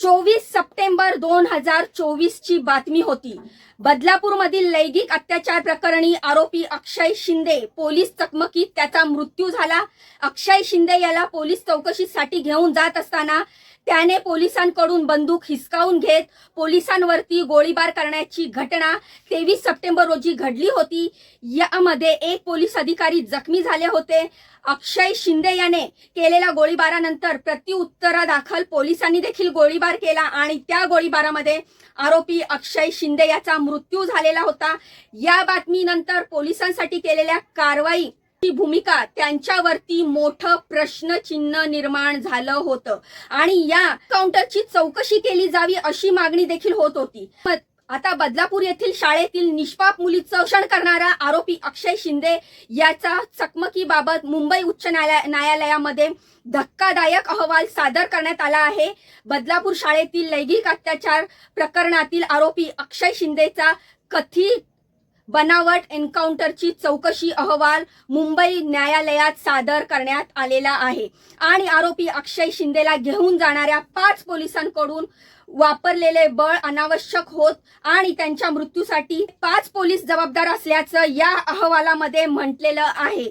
चोवीस सप्टेंबर दोन हजार चोवीस ची बातमी होती. बदलापूरमधील लैंगिक अत्याचार प्रकरणी आरोपी अक्षय शिंदे पोलीस चकमकीत त्याचा मृत्यू झाला. अक्षय शिंदे याला पोलीस चौकशीसाठी घेऊन जात असताना त्याने पोलिसांकडून बंदूक हिसकावून घेत पोलिसांवरती गोळीबार करण्याची घटना तेवीस सप्टेंबर रोजी घडली होती. यामध्ये एक पोलीस अधिकारी जखमी झाले होते. अक्षय शिंदे याने केलेल्या गोळीबारानंतर प्रत्युत्तरादाखल पोलिसांनी देखील गोळीबार केला आणि त्या गोळीबारामध्ये आरोपी अक्षय शिंदे याचा मृत्यू झालेला होता. या बातमीनंतर पोलिसांसाठी केलेल्या कारवाई ती भूमिका त्यांच्यावरती मोठं प्रश्नचिन्ह निर्माण झालं होतं. आणि या काउंटरची चौकशी केली जावी अशी मागणी देखील होत होती. आता बदलापूर येथील शाळेतील निष्पाप मुलीचं शोषण करणारा आरोपी अक्षय शिंदे याचा चकमकीबाबत मुंबई उच्च न्यायालय न्यायालयामध्ये धक्कादायक अहवाल सादर करण्यात आला आहे. बदलापूर शाळेतील लैंगिक अत्याचार प्रकरणातील आरोपी अक्षय शिंदेचा कथित बनावट एन्काउंटरची चौकशी अहवाल मुंबई न्यायालयात सादर करण्यात आलेला आहे. आणि आरोपी अक्षय शिंदेला घेऊन जाणाऱ्या पाच पोलिसांकडून वापरलेले बळ अनावश्यक होत आणि त्यांच्या मृत्यूसाठी पाच पोलीस जबाबदार असल्याचं या अहवालामध्ये म्हटलेलं आहे.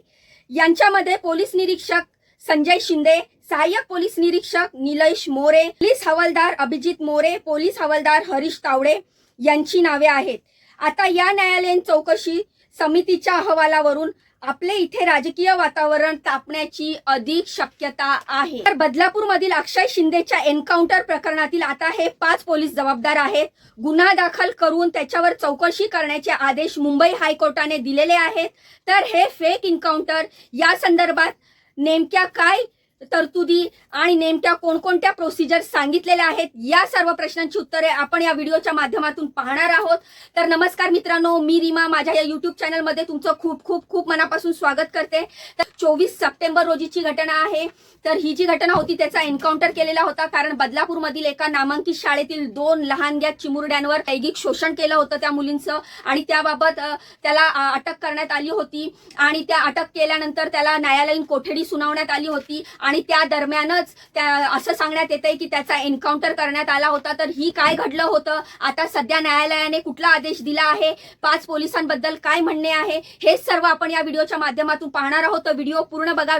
यांच्यामध्ये पोलीस निरीक्षक संजय शिंदे सहाय्यक पोलीस निरीक्षक निलेश मोरे पोलीस हवालदार अभिजित मोरे पोलीस हवालदार हरीश तावडे यांची नावे आहेत. आता या न्यायालयीन चौकशी समितीच्या अहवालावरून आपले इथे राजकीय वातावरण तापण्याची अधिक शक्यता आहे. तर बदलापूरमधील अक्षय शिंदेच्या एन्काउंटर प्रकरणातील आता हे पाच पोलीस जबाबदार आहेत. गुन्हा दाखल करून त्याच्यावर चौकशी करण्याचे आदेश मुंबई हायकोर्टाने दिलेले आहेत. तर हे फेक एन्काउंटर या संदर्भात नेमक्या काय तरतुदी आणि नेमक्या कोणकोणत्या प्रोसिजर सांगितलेल्या आहेत या सर्व प्रश्नांची उत्तरे आपण या व्हिडिओच्या माध्यमातून पाहणार आहोत. तर नमस्कार मित्रांनो मी रीमा. माझ्या या युट्यूब चॅनलमध्ये तुमचं खूप खूप खूप मनापासून स्वागत करते. तर चोवीस सप्टेंबर रोजीची घटना आहे. तर ही जी घटना होती त्याचा एन्काउंटर केलेला होता कारण बदलापूरमधील एका नामांकित शाळेतील दोन लहानग्या चिमुरड्यांवर लैंगिक शोषण केलं होतं त्या मुलींचं आणि त्याबाबत त्याला अटक करण्यात आली होती आणि त्या अटक केल्यानंतर त्याला न्यायालयीन कोठडी सुनावण्यात आली होती आणि त्या दरम्यानच त्या असं सांगण्यात येतंय की त्याचा एन्काउंटर करण्यात आला होता. तर ही काय घडलं होतं? आता सध्या न्यायालयाने कुठला आदेश दिला आहे? पाच पोलिसांबद्दल काय म्हणणे आहे? हे सर्व आपण या व्हिडिओच्या माध्यमातून पाहणार आहोत. व्हिडिओ पूर्ण बघा.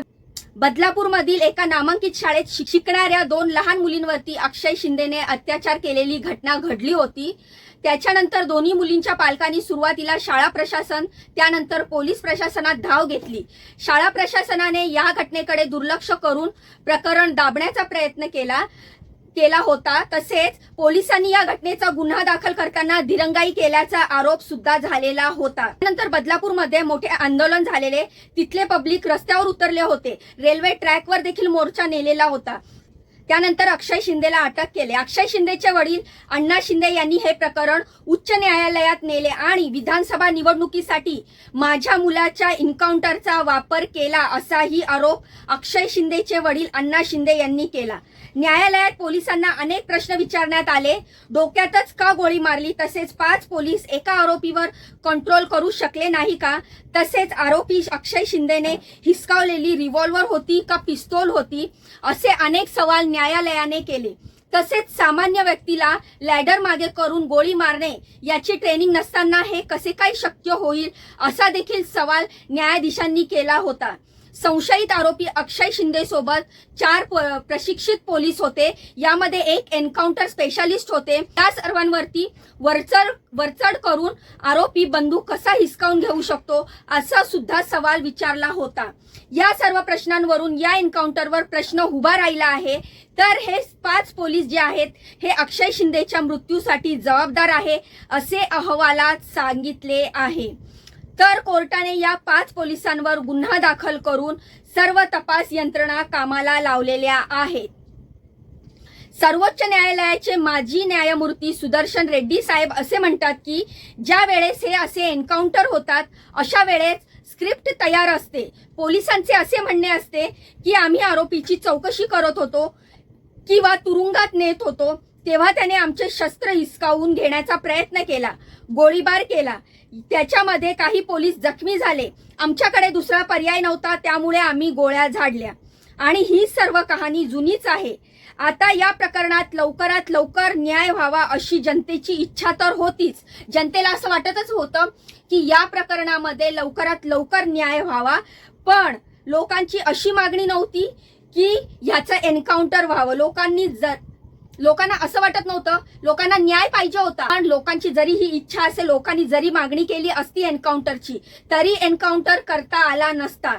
बदलापूरमधील एका नामांकित शाळेत शिक- शिकणाऱ्या दोन लहान मुलींवरती अक्षय शिंदेने अत्याचार केलेली घटना घडली होती. त्याच्यानंतर दोन्ही मुलींच्या पालकांनी सुरुवातीला शाळा प्रशासन त्यानंतर पोलीस प्रशासनात धाव घेतली. शाळा प्रशासनाने या घटनेकडे दुर्लक्ष करून प्रकरण दाबण्याचा प्रयत्न केला. केला होता. तसेच पोलिसांनी या घटनेचा गुन्हा दाखल करताना दिरंगाई केल्याचा आरोप सुद्धा झालेला होता. नंतर बदलापूरमध्ये मोठे आंदोलन झालेले. तिथले पब्लिक रस्त्यावर उतरले होते. रेल्वे ट्रॅकवर देखील मोर्चा नेलेला होता. त्यानंतर अक्षय शिंदेला अटक केले. अक्षय शिंदेचे वडील अण्णा शिंदे यांनी हे प्रकरण उच्च न्यायालयात नेले आणि विधानसभा निवडणुकीसाठी माझ्या मुलाच्या इन्काउंटरचा वापर केला असाही आरोप अक्षय शिंदेचे वडील अण्णा शिंदे यांनी केला. न्यायालयात पोलिसांना अनेक प्रश्न विचारण्यात आले. डोक्यातच का गोळी मारली? तसेच पाच पोलीस एका आरोपीवर कंट्रोल करू शकले नाही का? तसेच आरोपी अक्षय शिंदेने हिसकावलेली रिव्हॉल्वर होती का पिस्तोल होती? असे अनेक सवाल न्यायालयाने केले. तसेच सामान्य व्यक्तीला लॅडर मागे करून गोळी मारणे याची ट्रेनिंग नसताना हे कसे काय शक्य होईल? असा देखील सवाल न्यायाधीशांनी केला होता. संशयित आरोपी अक्षय शिंदे सोबत चार प- प्रशिक्षित पोलीस होते. यामध्ये एक एन्काउंटर स्पेशालिस्ट होते. त्या सर्वांवरती वरचढ वरचढ करून आरोपी बंदूक कसा हिसकावून घेऊ शकतो असा सुद्धा सवाल विचारला होता. या सर्व प्रश्नांवरून या एन्काउंटरवर प्रश्न उभा राहिला आहे. तर हे पाच पोलीस जे आहेत हे अक्षय शिंदेच्या मृत्यूसाठी जबाबदार आहे असे अहवालात सांगितले आहे. तर कोर्टाने या पाच पोलिसांवर गुन्हा दाखल करून सर्व तपास यंत्रणा कामाला लावलेल्या आहेत. सर्वोच्च न्यायालयाचे माजी न्यायमूर्ती सुदर्शन रेड्डी साहेब असे म्हणतात की ज्या वेळेस हे असे एन्काउंटर होतात अशा वेळेस स्क्रिप्ट तयार असते. पोलिसांचे असे म्हणणे असते की आम्ही आरोपीची चौकशी करत होतो किंवा तुरुंगात नेत होतो. तेव्हा त्याने आमचे शस्त्र हिसकावून घेण्याचा प्रयत्न केला गोळीबार केला. त्याच्यामध्ये काही पोलीस जखमी झाले. आमच्याकडे दुसरा पर्याय नव्हता त्यामुळे आम्ही गोळ्या झाडल्या. आणि ही सर्व कहाणी जुनीच आहे. आता या प्रकरणात लवकरात लवकर न्याय व्हावा अशी जनतेची इच्छा तर होतीच. जनतेला असं वाटतच होतं की या प्रकरणामध्ये लवकरात लवकर न्याय व्हावा. पण लोकांची अशी मागणी नव्हती की ह्याचं एन्काउंटर व्हावं. लोकांनी जर लोकांना असं वाटत नव्हतं. लोकांना न्याय पाहिजे होता. पण लोकांची जरी ही इच्छा असेल लोकांनी जरी मागणी केली असती एन्काउंटरची तरी एन्काउंटर करता आला नसता.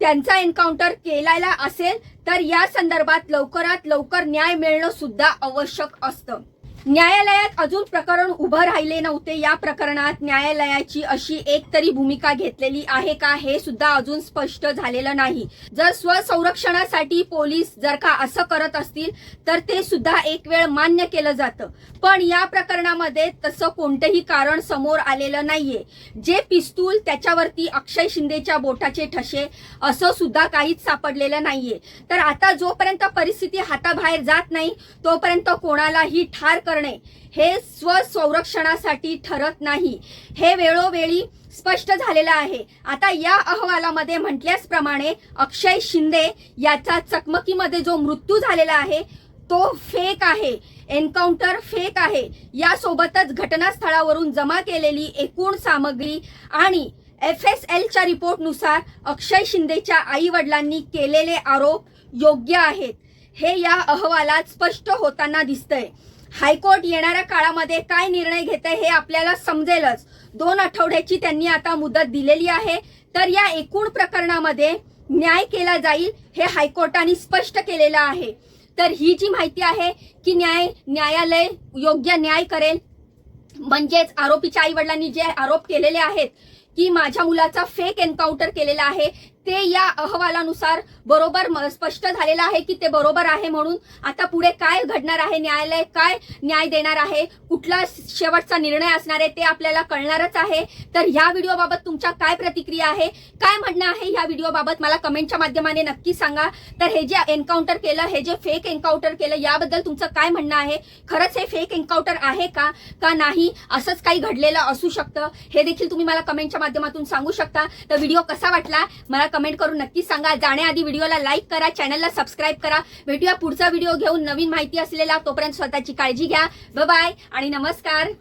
त्यांचा एन्काउंटर केलेला असेल तर या संदर्भात लवकरात लवकर न्याय मिळणं सुद्धा आवश्यक असतं. न्यायालयात अजून प्रकरण उभं राहिले नव्हते. या प्रकरणात न्यायालयाची अशी एक तरी भूमिका घेतलेली आहे का हे सुद्धा अजून स्पष्ट झालेलं नाही. जर स्वसंरक्षणासाठी पोलीस जर का असं करत असतील तर ते सुद्धा एक वेळ मान्य केलं जातं. पण या प्रकरणामध्ये तसं कोणतंही कारण समोर आलेलं नाहीये. जे पिस्तूल त्याच्यावरती अक्षय शिंदेच्या बोटाचे ठसे असं सुद्धा काहीच सापडलेलं नाहीये. तर आता जोपर्यंत परिस्थिती हाताबाहेर जात नाही तोपर्यंत कोणालाही ठार करणे हे स्वसंरक्षणासाठी ठरत नाही. हे वेळोवेळी स्पष्ट झालेलं आहे. आता या अहवालामध्ये म्हटल्याचप्रमाणे अक्षय शिंदे याचा चकमकीमध्ये जो मृत्यू झालेला आहे तो फेक आहे. एन्काउंटर फेक आहे. यासोबतच घटनास्थळावरून जमा केलेली एकूण सामग्री आणि एफ एस एलच्या रिपोर्टनुसार अक्षय शिंदेच्या आई वडिलांनी केलेले आरोप योग्य आहेत. हे या अहवालात स्पष्ट होताना दिसतंय. हायकोर्ट येणाऱ्या काळामध्ये काय निर्णय घेते हे आपल्याला समजेलच. दोन आठवड्याची त्यांनी आता मुदत दिलेली आहे. तर या एकूण प्रकरणामध्ये न्याय केला जाईल हे हायकोर्टाने स्पष्ट केलेलं आहे. तर ही जी माहिती आहे की न्याय न्यायालय योग्य न्याय करेल. म्हणजेच आरोपीच्या आई वडिलांनी जे आरोप केलेले आहेत की माझ्या मुलाचा फेक एन्काउंटर केलेला आहे ते या अहवालानुसार बरोबर स्पष्ट झालेलं आहे की ते बरोबर आहे म्हणून आता पुढे काय घडणार आहे? न्यायालय काय न्याय देणार आहे? कुठला शेवटचा निर्णय असणार आहे ते आपल्याला कळणारच आहे. तर ह्या व्हिडिओबाबत तुमच्या काय प्रतिक्रिया आहे? काय म्हणणं आहे ह्या व्हिडिओबाबत? मला कमेंटच्या माध्यमाने नक्की सांगा. तर हे जे एन्काउंटर केलं हे जे फेक एन्काउंटर केलं याबद्दल तुमचं काय म्हणणं आहे? खरंच हे फेक एन्काउंटर आहे का? का नाही? असंच काही घडलेलं असू शकतं? हे देखील तुम्ही मला कमेंटच्या माध्यमातून सांगू शकता. तर व्हिडिओ कसा वाटला? मला कमेंट करून नक्की सांगा. जाण्याआधी व्हिडिओला लाईक करा चॅनलला सबस्क्राईब करा. भेटूया पुढचा व्हिडिओ घेऊन. नवीन माहिती असलेला तोपर्यंत स्वतःची काळजी घ्या. बाय आणि नमस्कार.